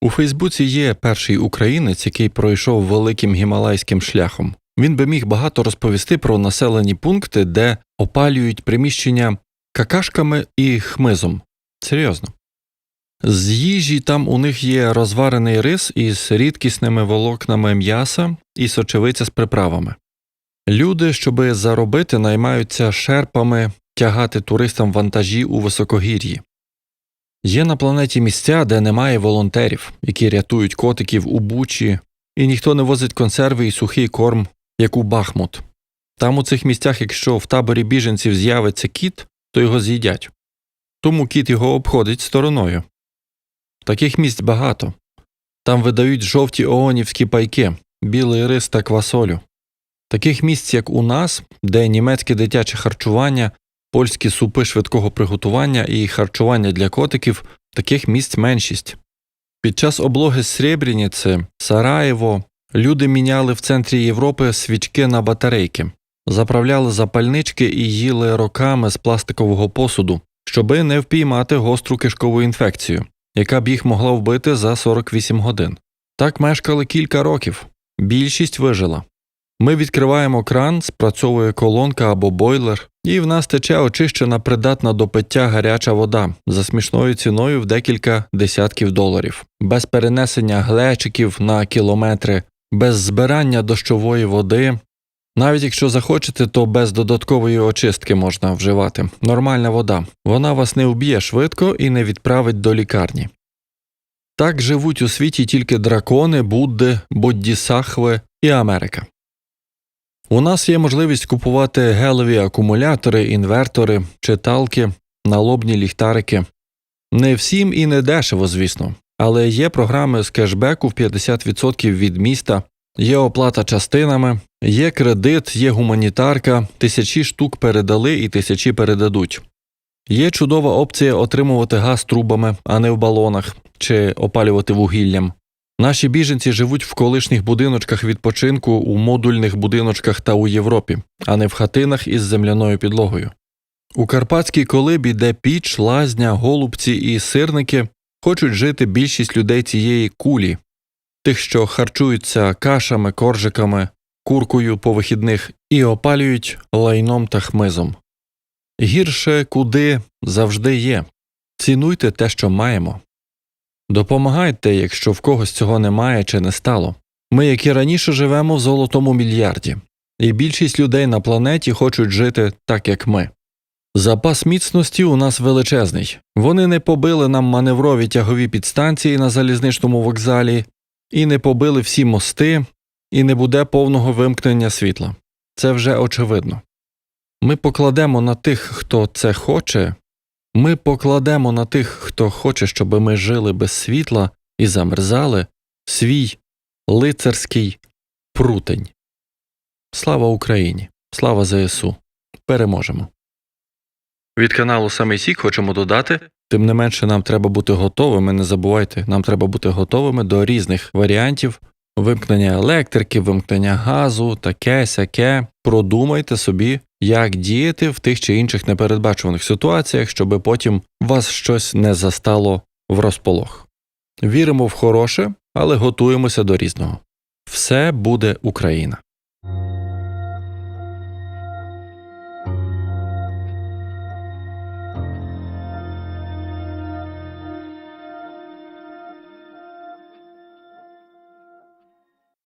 У Фейсбуці є перший українець, який пройшов великим гімалайським шляхом. Він би міг багато розповісти про населені пункти, де опалюють приміщення какашками і хмизом. Серйозно. З їжі там у них є розварений рис із рідкісними волокнами м'яса і сочевиця з приправами. Люди, щоби заробити, наймаються шерпами тягати туристам вантажі у високогір'ї. Є на планеті місця, де немає волонтерів, які рятують котиків у бучі, і ніхто не возить консерви і сухий корм, як у Бахмут. Там у цих місцях, якщо в таборі біженців з'явиться кіт, то його з'їдять. Тому кіт його обходить стороною. Таких місць багато. Там видають жовті оонівські пайки, білий рис та квасолю. Таких місць, як у нас, де німецьке дитяче харчування, польські супи швидкого приготування і харчування для котиків, таких місць меншість. Під час облоги Сребрениці, Сараєво, люди міняли в центрі Європи свічки на батарейки, заправляли запальнички і їли роками з пластикового посуду, щоби не впіймати гостру кишкову інфекцію, яка б їх могла вбити за 48 годин. Так мешкали кілька років. Більшість вижила. Ми відкриваємо кран, спрацьовує колонка або бойлер, і в нас тече очищена придатна до пиття гаряча вода за смішною ціною в декілька десятків доларів, без перенесення глечиків на кілометри, без збирання дощової води. Навіть якщо захочете, то без додаткової очистки можна вживати. Нормальна вода. Вона вас не вб'є швидко і не відправить до лікарні. Так живуть у світі тільки дракони, Будди, Боддісахви і Америка. У нас є можливість купувати гелеві акумулятори, інвертори, читалки, налобні ліхтарики. Не всім і не дешево, звісно, але є програми з кешбеку в 50% від міста, є оплата частинами, є кредит, є гуманітарка, тисячі штук передали і тисячі передадуть. Є чудова опція отримувати газ трубами, а не в балонах, чи опалювати вугіллям. Наші біженці живуть в колишніх будиночках відпочинку, у модульних будиночках та у Європі, а не в хатинах із земляною підлогою. У карпатській колибі, де піч, лазня, голубці і сирники, хочуть жити більшість людей цієї кулі, тих, що харчуються кашами, коржиками, куркою по вихідних і опалюють лайном та хмизом. Гірше куди завжди є. Цінуйте те, що маємо. Допомагайте, якщо в когось цього немає чи не стало. Ми, як і раніше, живемо в золотому мільярді, і більшість людей на планеті хочуть жити так, як ми. Запас міцності у нас величезний. Вони не побили нам маневрові тягові підстанції на залізничному вокзалі, і не побили всі мости, і не буде повного вимкнення світла. Це вже очевидно. Ми покладемо на тих, хто це хоче, ми покладемо на тих, хто хоче, щоб ми жили без світла і замерзали свій лицарський прутень. Слава Україні! Слава ЗСУ! Переможемо! Від каналу Самий Сік хочемо додати. Тим не менше, нам треба бути готовими. Не забувайте, нам треба бути готовими до різних варіантів вимкнення електрики, вимкнення газу, таке сяке. Продумайте собі, як діяти в тих чи інших непередбачуваних ситуаціях, щоби потім вас щось не застало в розполох. Віримо в хороше, але готуємося до різного. Все буде Україна.